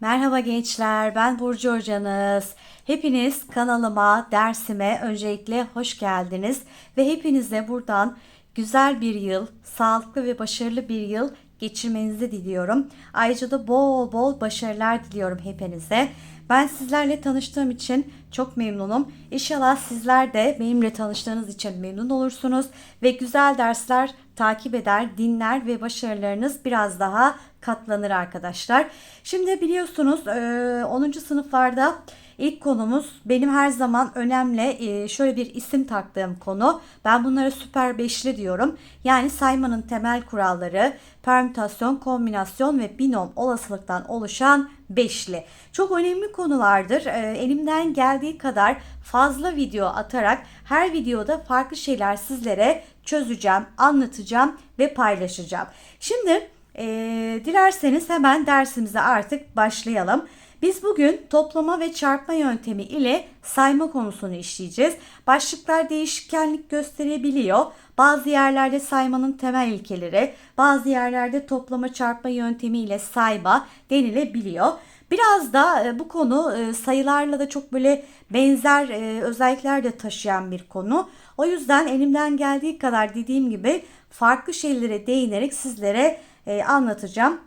Merhaba gençler, ben Burcu hocanız. Hepiniz kanalıma, dersime öncelikle hoş geldiniz ve hepinize buradan güzel bir yıl, sağlıklı ve başarılı bir yıl geçirmenizi diliyorum. Ayrıca da bol bol başarılar diliyorum hepinize. Ben sizlerle tanıştığım için çok memnunum. İnşallah sizler de benimle tanıştığınız için memnun olursunuz ve güzel dersler takip eder, dinler ve başarılarınız biraz daha katlanır arkadaşlar. Şimdi biliyorsunuz eee, 10. sınıflarda ilk konumuz benim her zaman önemli eee, şöyle bir isim taktığım konu. Ben bunlara süper beşli diyorum. Yani saymanın temel kuralları, permütasyon, kombinasyon ve binom olasılıktan oluşan beşli. Çok önemli konulardır. Eee, elimden geldiği kadar fazla video atarak her videoda farklı şeyler sizlere çözeceğim, anlatacağım ve paylaşacağım. Şimdi ee, dilerseniz hemen dersimize artık başlayalım. Biz bugün toplama ve çarpma yöntemi ile sayma konusunu işleyeceğiz. Başlıklar değişkenlik gösterebiliyor. Bazı yerlerde saymanın temel ilkeleri, bazı yerlerde toplama çarpma yöntemi ile sayma denilebiliyor. Biraz da e, bu konu e, sayılarla da çok böyle benzer e, özellikler de taşıyan bir konu. O yüzden elimden geldiği kadar dediğim gibi farklı şeylere değinerek sizlere e, anlatacağım.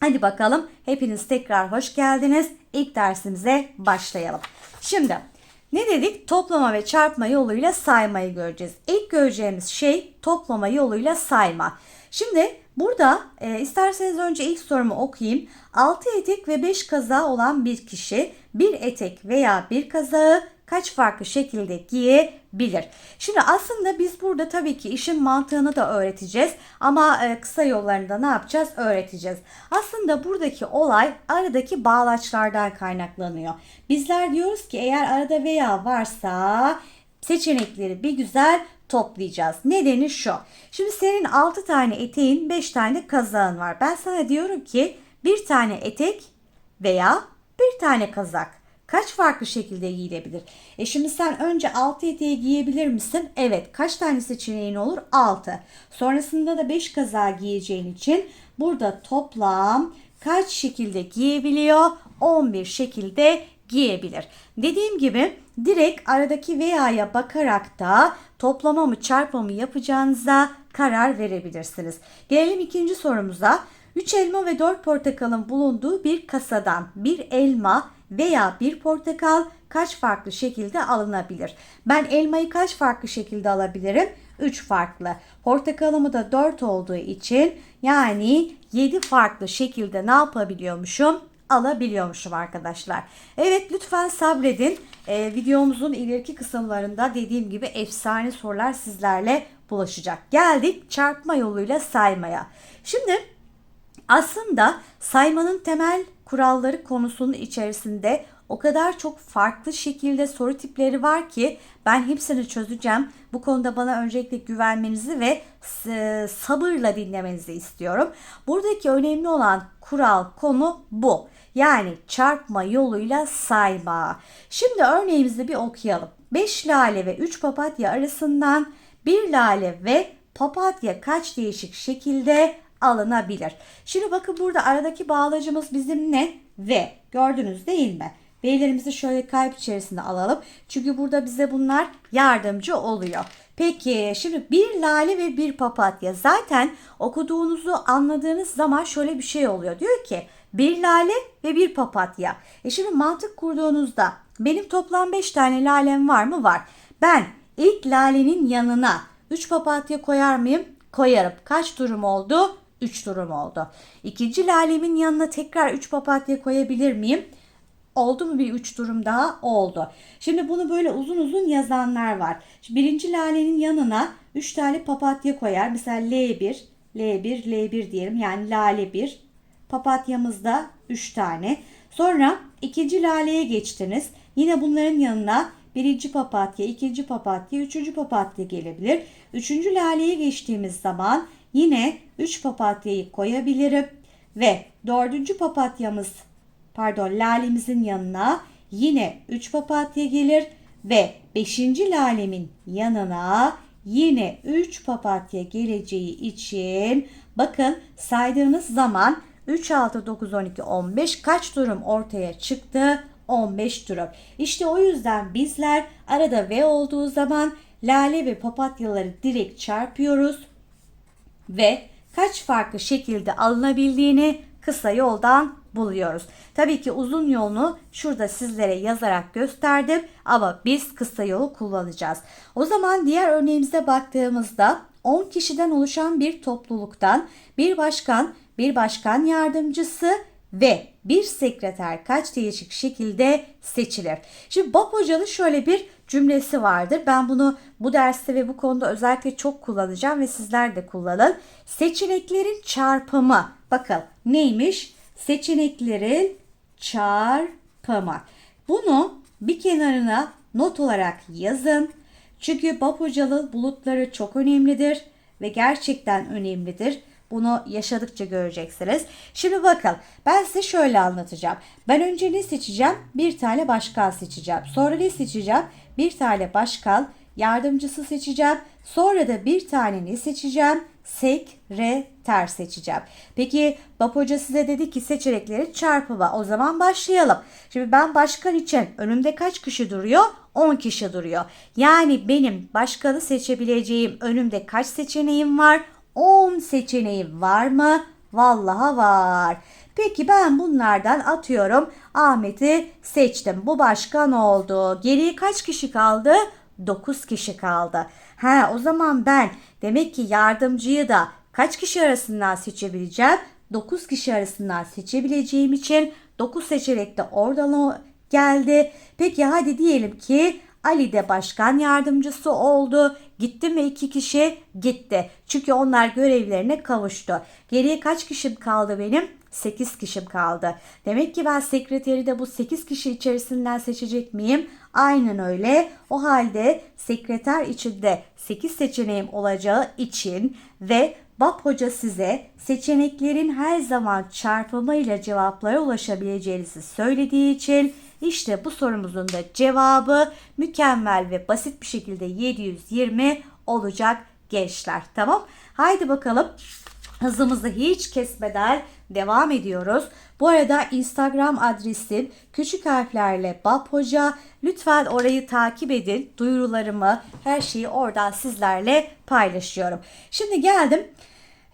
Hadi bakalım hepiniz tekrar hoş geldiniz. İlk dersimize başlayalım. Şimdi ne dedik? Toplama ve çarpma yoluyla saymayı göreceğiz. İlk göreceğimiz şey toplama yoluyla sayma. Şimdi burada e, isterseniz önce ilk sorumu okuyayım. 6 etek ve 5 kazağı olan bir kişi bir etek veya bir kazağı kaç farklı şekilde giyebilir? Şimdi aslında biz burada tabii ki işin mantığını da öğreteceğiz ama e, kısa yollarında ne yapacağız? Öğreteceğiz. Aslında buradaki olay aradaki bağlaçlardan kaynaklanıyor. Bizler diyoruz ki eğer arada veya varsa seçenekleri bir güzel toplayacağız. Nedeni şu. Şimdi senin 6 tane eteğin 5 tane kazağın var. Ben sana diyorum ki bir tane etek veya bir tane kazak kaç farklı şekilde giyilebilir? E şimdi sen önce 6 eteği giyebilir misin? Evet. Kaç tane seçeneğin olur? 6. Sonrasında da 5 kazağı giyeceğin için burada toplam kaç şekilde giyebiliyor? 11 şekilde giyebilir. Dediğim gibi direkt aradaki veya'ya bakarak da toplama mı çarpma mı yapacağınıza karar verebilirsiniz. Gelelim ikinci sorumuza. 3 elma ve 4 portakalın bulunduğu bir kasadan bir elma veya bir portakal kaç farklı şekilde alınabilir? Ben elmayı kaç farklı şekilde alabilirim? 3 farklı. Portakalımı da 4 olduğu için yani 7 farklı şekilde ne yapabiliyormuşum? alabiliyormuşum arkadaşlar. Evet lütfen sabredin. Ee, videomuzun ileriki kısımlarında dediğim gibi efsane sorular sizlerle bulaşacak. Geldik çarpma yoluyla saymaya. Şimdi aslında saymanın temel kuralları konusunun içerisinde o kadar çok farklı şekilde soru tipleri var ki ben hepsini çözeceğim. Bu konuda bana öncelikle güvenmenizi ve e, sabırla dinlemenizi istiyorum. Buradaki önemli olan kural konu bu. Yani çarpma yoluyla sayma. Şimdi örneğimizi bir okuyalım. 5 lale ve 3 papatya arasından 1 lale ve papatya kaç değişik şekilde alınabilir? Şimdi bakın burada aradaki bağlacımız bizim ne? Ve. Gördünüz değil mi? V'lerimizi şöyle kalp içerisinde alalım. Çünkü burada bize bunlar yardımcı oluyor. Peki şimdi bir lale ve bir papatya. Zaten okuduğunuzu anladığınız zaman şöyle bir şey oluyor. Diyor ki bir lale ve bir papatya. E şimdi mantık kurduğunuzda benim toplam 5 tane lalem var mı? Var. Ben ilk lalenin yanına 3 papatya koyar mıyım? Koyarım. Kaç durum oldu? 3 durum oldu. İkinci lalemin yanına tekrar 3 papatya koyabilir miyim? Oldu mu bir 3 durum daha? Oldu. Şimdi bunu böyle uzun uzun yazanlar var. Şimdi birinci lalenin yanına 3 tane papatya koyar. Mesela L1, L1, L1 diyelim. Yani lale 1. Papatyamızda 3 tane. Sonra ikinci laleye geçtiniz. Yine bunların yanına birinci papatya, ikinci papatya, üçüncü papatya gelebilir. Üçüncü laleye geçtiğimiz zaman yine 3 papatyayı koyabilirim. Ve dördüncü papatyamız pardon lalemizin yanına yine 3 papatya gelir ve 5. lalemin yanına yine 3 papatya geleceği için bakın saydığınız zaman 3, 6, 9, 12, 15 kaç durum ortaya çıktı? 15 durum. İşte o yüzden bizler arada V olduğu zaman lale ve papatyaları direkt çarpıyoruz ve kaç farklı şekilde alınabildiğini kısa yoldan buluyoruz. Tabii ki uzun yolunu şurada sizlere yazarak gösterdim ama biz kısa yolu kullanacağız. O zaman diğer örneğimize baktığımızda 10 kişiden oluşan bir topluluktan bir başkan, bir başkan yardımcısı ve bir sekreter kaç değişik şekilde seçilir. Şimdi Bob Hoca'nın şöyle bir cümlesi vardır. Ben bunu bu derste ve bu konuda özellikle çok kullanacağım ve sizler de kullanın. Seçeneklerin çarpımı. Bakın neymiş? Seçeneklerin çarpımı. Bunu bir kenarına not olarak yazın. Çünkü Bob Hocalı bulutları çok önemlidir ve gerçekten önemlidir. Bunu yaşadıkça göreceksiniz. Şimdi bakın ben size şöyle anlatacağım. Ben önce ne seçeceğim? Bir tane başkan seçeceğim. Sonra ne seçeceğim? Bir tane başkan yardımcısı seçeceğim. Sonra da bir tane ne seçeceğim? Sekreter seçeceğim. Peki Bab Hoca size dedi ki seçenekleri çarpımı. O zaman başlayalım. Şimdi ben başkan için önümde kaç kişi duruyor? 10 kişi duruyor. Yani benim başkanı seçebileceğim önümde kaç seçeneğim var? 10 seçeneğim var mı? Vallaha var. Peki ben bunlardan atıyorum Ahmet'i seçtim. Bu başkan oldu. Geriye kaç kişi kaldı? 9 kişi kaldı. Ha o zaman ben demek ki yardımcıyı da kaç kişi arasından seçebileceğim? 9 kişi arasından seçebileceğim için 9 seçenek de oradan geldi. Peki hadi diyelim ki Ali de başkan yardımcısı oldu. Gitti mi iki kişi? Gitti. Çünkü onlar görevlerine kavuştu. Geriye kaç kişim kaldı benim? 8 kişim kaldı. Demek ki ben sekreteri de bu 8 kişi içerisinden seçecek miyim? Aynen öyle. O halde sekreter içinde 8 seçeneğim olacağı için ve BAP Hoca size seçeneklerin her zaman çarpımıyla cevaplara ulaşabileceğinizi söylediği için işte bu sorumuzun da cevabı mükemmel ve basit bir şekilde 720 olacak gençler. Tamam. Haydi bakalım hızımızı hiç kesmeden devam ediyoruz. Bu arada Instagram adresim küçük harflerle Bab Hoca. Lütfen orayı takip edin. Duyurularımı, her şeyi oradan sizlerle paylaşıyorum. Şimdi geldim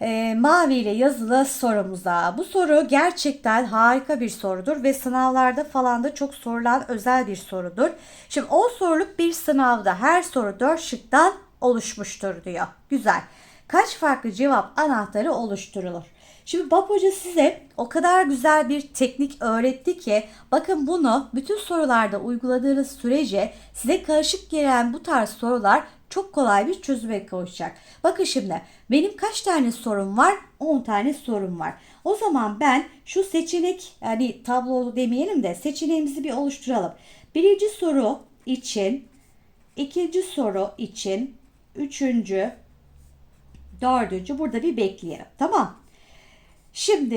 e, mavi ile yazılı sorumuza. Bu soru gerçekten harika bir sorudur ve sınavlarda falan da çok sorulan özel bir sorudur. Şimdi 10 soruluk bir sınavda her soru 4 şıktan oluşmuştur diyor. Güzel. Kaç farklı cevap anahtarı oluşturulur? Şimdi Bab Hoca size o kadar güzel bir teknik öğretti ki bakın bunu bütün sorularda uyguladığınız sürece size karışık gelen bu tarz sorular çok kolay bir çözüme kavuşacak. Bakın şimdi benim kaç tane sorum var? 10 tane sorum var. O zaman ben şu seçenek yani tablo demeyelim de seçeneğimizi bir oluşturalım. Birinci soru için, ikinci soru için, üçüncü, dördüncü burada bir bekleyelim. Tamam. Şimdi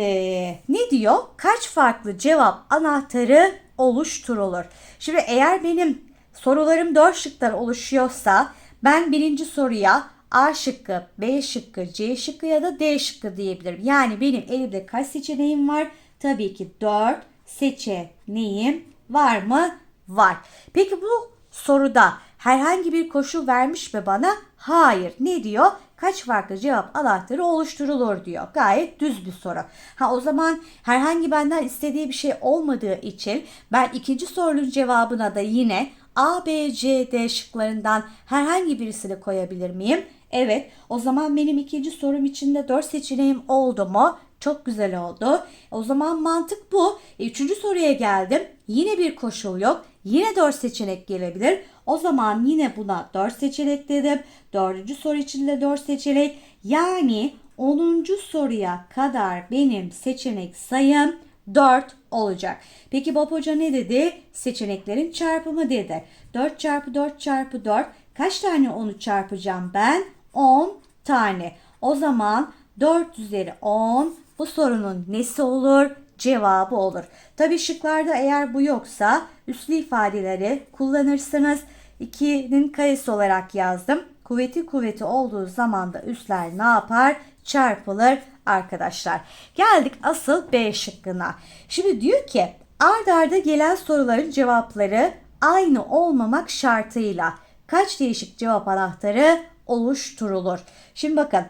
ne diyor? Kaç farklı cevap anahtarı oluşturulur? Şimdi eğer benim sorularım 4 şıktan oluşuyorsa ben birinci soruya A şıkkı, B şıkkı, C şıkkı ya da D şıkkı diyebilirim. Yani benim elimde kaç seçeneğim var? Tabii ki 4 seçeneğim var mı? Var. Peki bu soruda herhangi bir koşul vermiş mi bana? Hayır. Ne diyor? Kaç farklı cevap anahtarı oluşturulur diyor. Gayet düz bir soru. Ha o zaman herhangi benden istediği bir şey olmadığı için ben ikinci sorunun cevabına da yine A, B, C, D şıklarından herhangi birisini koyabilir miyim? Evet. O zaman benim ikinci sorum içinde 4 seçeneğim oldu mu? Çok güzel oldu. O zaman mantık bu. E, üçüncü soruya geldim. Yine bir koşul yok. Yine 4 seçenek gelebilir. O zaman yine buna 4 seçenek dedim. Dördüncü soru için de 4 seçenek. Yani 10. soruya kadar benim seçenek sayım 4 olacak. Peki Bob Hoca ne dedi? Seçeneklerin çarpımı dedi. 4 çarpı 4 çarpı 4. Kaç tane 10'u çarpacağım ben? 10 tane. O zaman 4 üzeri 10 bu sorunun nesi olur? Cevabı olur. Tabi şıklarda eğer bu yoksa üslü ifadeleri kullanırsınız. 2'nin karesi olarak yazdım. Kuvveti kuvveti olduğu zaman da üsler ne yapar? Çarpılır arkadaşlar. Geldik asıl B şıkkına. Şimdi diyor ki ard arda gelen soruların cevapları aynı olmamak şartıyla kaç değişik cevap anahtarı oluşturulur? Şimdi bakın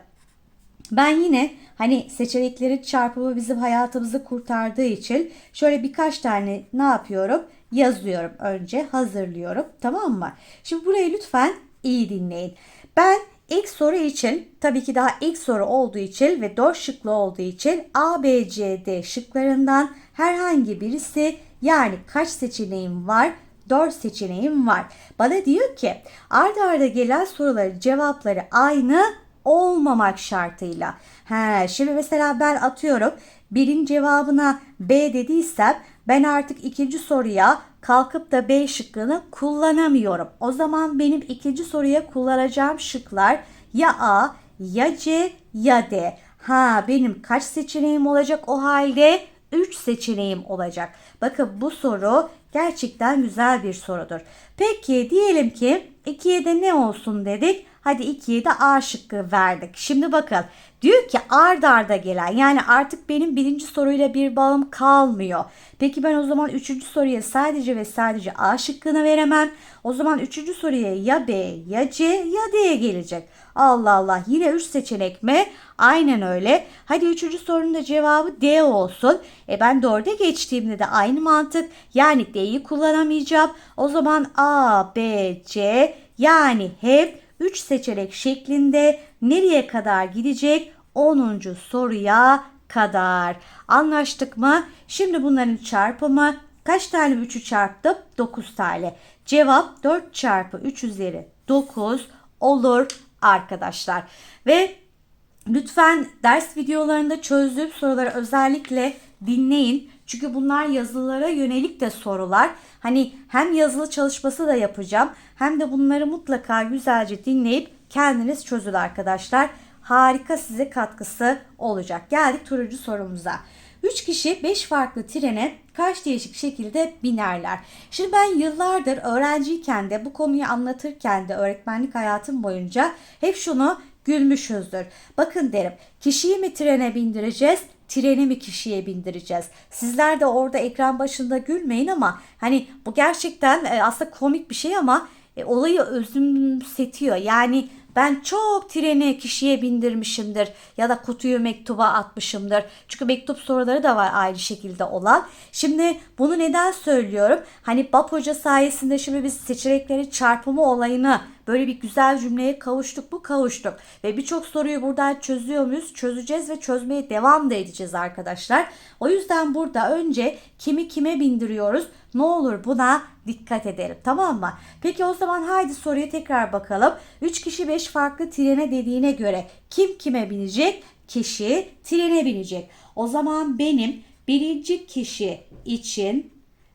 ben yine hani seçeneklerin çarpımı bizim hayatımızı kurtardığı için şöyle birkaç tane ne yapıyorum? Yazıyorum önce hazırlıyorum tamam mı? Şimdi burayı lütfen iyi dinleyin. Ben ilk soru için tabii ki daha ilk soru olduğu için ve 4 şıklı olduğu için A, B, C, D şıklarından herhangi birisi yani kaç seçeneğim var? 4 seçeneğim var. Bana diyor ki arda arda gelen soruların cevapları aynı olmamak şartıyla. He, şimdi mesela ben atıyorum birin cevabına B dediysem ben artık ikinci soruya kalkıp da B şıkkını kullanamıyorum. O zaman benim ikinci soruya kullanacağım şıklar ya A ya C ya D. Ha benim kaç seçeneğim olacak o halde? 3 seçeneğim olacak. Bakın bu soru gerçekten güzel bir sorudur. Peki diyelim ki 2'ye de ne olsun dedik? Hadi 2'ye de A şıkkı verdik. Şimdi bakın diyor ki ard arda gelen yani artık benim birinci soruyla bir bağım kalmıyor. Peki ben o zaman üçüncü soruya sadece ve sadece A şıkkını veremem. O zaman üçüncü soruya ya B ya C ya D gelecek. Allah Allah yine 3 seçenek mi? Aynen öyle. Hadi üçüncü sorunun da cevabı D olsun. E ben 4'e geçtiğimde de aynı mantık. Yani D'yi kullanamayacağım. O zaman A, B, C yani hep 3 seçenek şeklinde nereye kadar gidecek? 10. soruya kadar. Anlaştık mı? Şimdi bunların çarpımı kaç tane 3'ü çarptım? 9 tane. Cevap 4 çarpı 3 üzeri 9 olur arkadaşlar. Ve lütfen ders videolarında çözdüğüm soruları özellikle dinleyin. Çünkü bunlar yazılılara yönelik de sorular. Hani hem yazılı çalışması da yapacağım hem de bunları mutlaka güzelce dinleyip kendiniz çözün arkadaşlar. Harika size katkısı olacak. Geldik turuncu sorumuza. 3 kişi 5 farklı trene kaç değişik şekilde binerler. Şimdi ben yıllardır öğrenciyken de bu konuyu anlatırken de öğretmenlik hayatım boyunca hep şunu gülmüşüzdür. Bakın derim kişiyi mi trene bindireceğiz treni mi kişiye bindireceğiz? Sizler de orada ekran başında gülmeyin ama hani bu gerçekten e, aslında komik bir şey ama e, olayı özümsetiyor. Yani ben çok treni kişiye bindirmişimdir ya da kutuyu mektuba atmışımdır. Çünkü mektup soruları da var aynı şekilde olan. Şimdi bunu neden söylüyorum? Hani BAP Hoca sayesinde şimdi biz seçeneklerin çarpımı olayını böyle bir güzel cümleye kavuştuk mu kavuştuk. Ve birçok soruyu buradan çözüyor muyuz? Çözeceğiz ve çözmeye devam da edeceğiz arkadaşlar. O yüzden burada önce kimi kime bindiriyoruz? Ne olur buna dikkat edelim tamam mı? Peki o zaman haydi soruya tekrar bakalım. 3 kişi 5 farklı trene dediğine göre kim kime binecek? Kişi trene binecek. O zaman benim birinci kişi için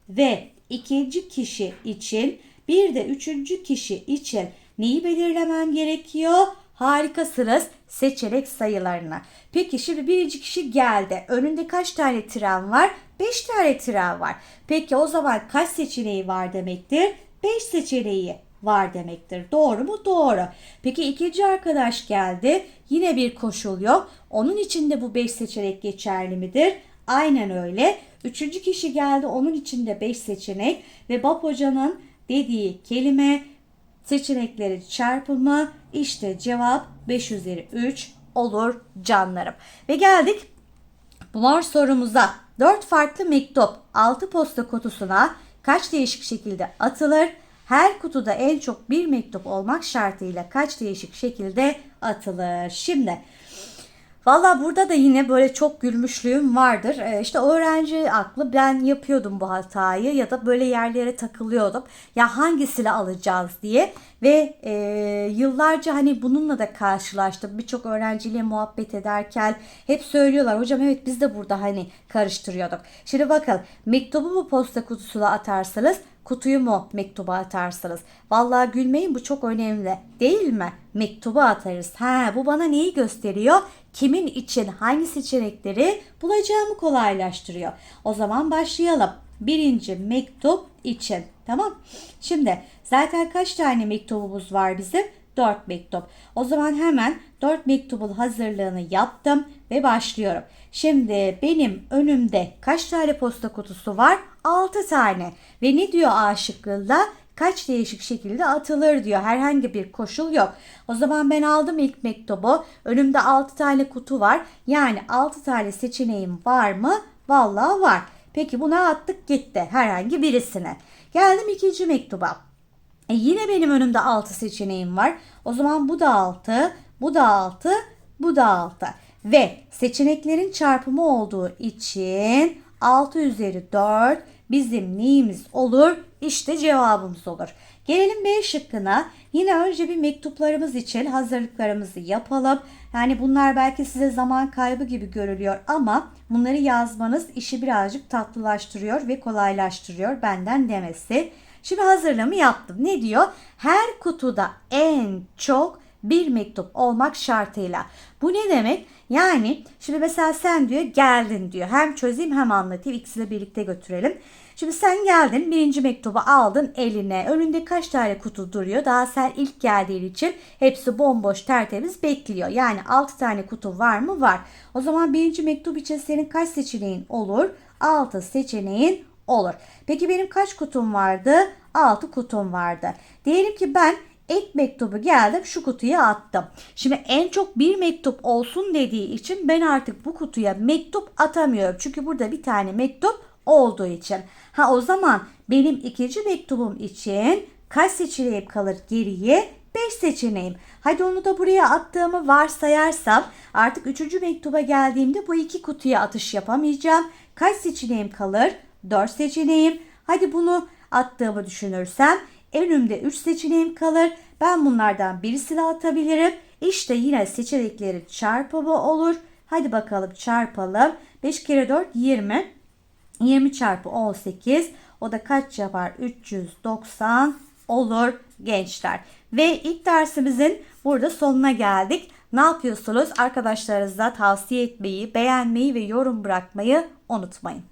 ve ikinci kişi için bir de üçüncü kişi için neyi belirlemem gerekiyor? Harikasınız seçenek sayılarını. Peki şimdi birinci kişi geldi. Önünde kaç tane tren var? 5 tane tren var. Peki o zaman kaç seçeneği var demektir? 5 seçeneği var demektir. Doğru mu? Doğru. Peki ikinci arkadaş geldi. Yine bir koşul yok. Onun için de bu 5 seçenek geçerli midir? Aynen öyle. Üçüncü kişi geldi. Onun için de 5 seçenek ve Bab Hoca'nın dediği kelime seçenekleri çarpımı işte cevap 5 üzeri 3 olur canlarım. Ve geldik mor sorumuza. 4 farklı mektup 6 posta kutusuna kaç değişik şekilde atılır? Her kutuda en çok bir mektup olmak şartıyla kaç değişik şekilde atılır? Şimdi Valla burada da yine böyle çok gülmüşlüğüm vardır. Ee, işte öğrenci aklı ben yapıyordum bu hatayı ya da böyle yerlere takılıyordum. Ya hangisiyle alacağız diye ve e, yıllarca hani bununla da karşılaştım. Birçok öğrenciyle muhabbet ederken hep söylüyorlar hocam evet biz de burada hani karıştırıyorduk. Şimdi bakın mektubu mu posta kutusuna atarsanız kutuyu mu mektuba atarsınız? Vallahi gülmeyin bu çok önemli değil mi? Mektuba atarız. Ha bu bana neyi gösteriyor? Kimin için hangi seçenekleri bulacağımı kolaylaştırıyor. O zaman başlayalım. Birinci mektup için. Tamam. Şimdi zaten kaç tane mektubumuz var bizim? 4 mektup. O zaman hemen 4 mektubun hazırlığını yaptım ve başlıyorum. Şimdi benim önümde kaç tane posta kutusu var? 6 tane. Ve ne diyor A şıkkında? Kaç değişik şekilde atılır diyor. Herhangi bir koşul yok. O zaman ben aldım ilk mektubu. Önümde 6 tane kutu var. Yani 6 tane seçeneğim var mı? Vallahi var. Peki buna attık gitti. Herhangi birisine. Geldim ikinci mektuba. E yine benim önümde 6 seçeneğim var. O zaman bu da 6, bu da 6, bu da 6. Ve seçeneklerin çarpımı olduğu için 6 üzeri 4 bizim neyimiz olur? İşte cevabımız olur. Gelelim B şıkkına. Yine önce bir mektuplarımız için hazırlıklarımızı yapalım. Yani bunlar belki size zaman kaybı gibi görülüyor ama bunları yazmanız işi birazcık tatlılaştırıyor ve kolaylaştırıyor benden demesi. Şimdi hazırlığımı yaptım. Ne diyor? Her kutuda en çok bir mektup olmak şartıyla. Bu ne demek? Yani şimdi mesela sen diyor geldin diyor. Hem çözeyim hem anlatayım. İkisini birlikte götürelim. Şimdi sen geldin birinci mektubu aldın eline. Önünde kaç tane kutu duruyor? Daha sen ilk geldiğin için hepsi bomboş tertemiz bekliyor. Yani 6 tane kutu var mı? Var. O zaman birinci mektup için senin kaç seçeneğin olur? 6 seçeneğin olur. Peki benim kaç kutum vardı? 6 kutum vardı. Diyelim ki ben ek mektubu geldim şu kutuya attım. Şimdi en çok bir mektup olsun dediği için ben artık bu kutuya mektup atamıyorum. Çünkü burada bir tane mektup olduğu için. Ha o zaman benim ikinci mektubum için kaç seçeneğim kalır geriye? 5 seçeneğim. Hadi onu da buraya attığımı varsayarsam artık üçüncü mektuba geldiğimde bu iki kutuya atış yapamayacağım. Kaç seçeneğim kalır? 4 seçeneğim. Hadi bunu attığımı düşünürsem önümde 3 seçeneğim kalır. Ben bunlardan birisini atabilirim. İşte yine seçeneklerin çarpımı olur. Hadi bakalım çarpalım. 5 kere 4 20. 20 çarpı 18 o da kaç yapar? 390 olur gençler. Ve ilk dersimizin burada sonuna geldik. Ne yapıyorsunuz? Arkadaşlarınıza tavsiye etmeyi, beğenmeyi ve yorum bırakmayı unutmayın.